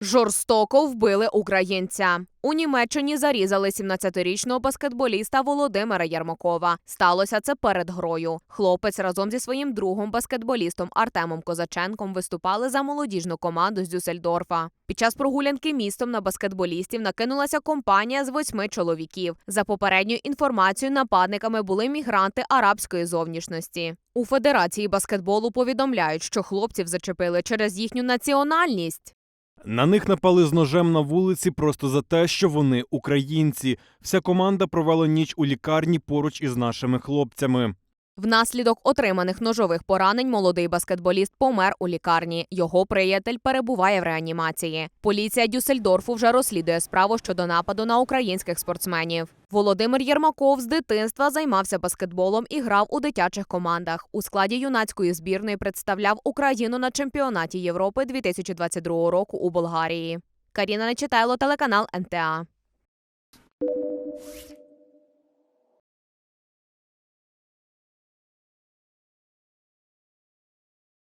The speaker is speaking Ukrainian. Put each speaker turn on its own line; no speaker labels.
Жорстоко вбили українця. У Німеччині зарізали 17-річного баскетболіста Володимира Ярмакова. Сталося це перед грою. Хлопець разом зі своїм другом баскетболістом Артемом Козаченком виступали за молодіжну команду з Дюссельдорфа. Під час прогулянки містом на баскетболістів накинулася компанія з восьми чоловіків. За попередньою інформацією, нападниками були мігранти арабської зовнішності. У Федерації баскетболу повідомляють, що хлопців зачепили через їхню національність.
На них напали з ножем на вулиці просто за те, що вони українці. Вся команда провела ніч у лікарні поруч із нашими хлопцями.
Внаслідок отриманих ножових поранень молодий баскетболіст помер у лікарні. Його приятель перебуває в реанімації. Поліція Дюссельдорфу вже розслідує справу щодо нападу на українських спортсменів. Володимир Єрмаков з дитинства займався баскетболом і грав у дитячих командах. У складі юнацької збірної представляв Україну на чемпіонаті Європи 2022 року у Болгарії. Каріна Нечитайло, телеканал НТА.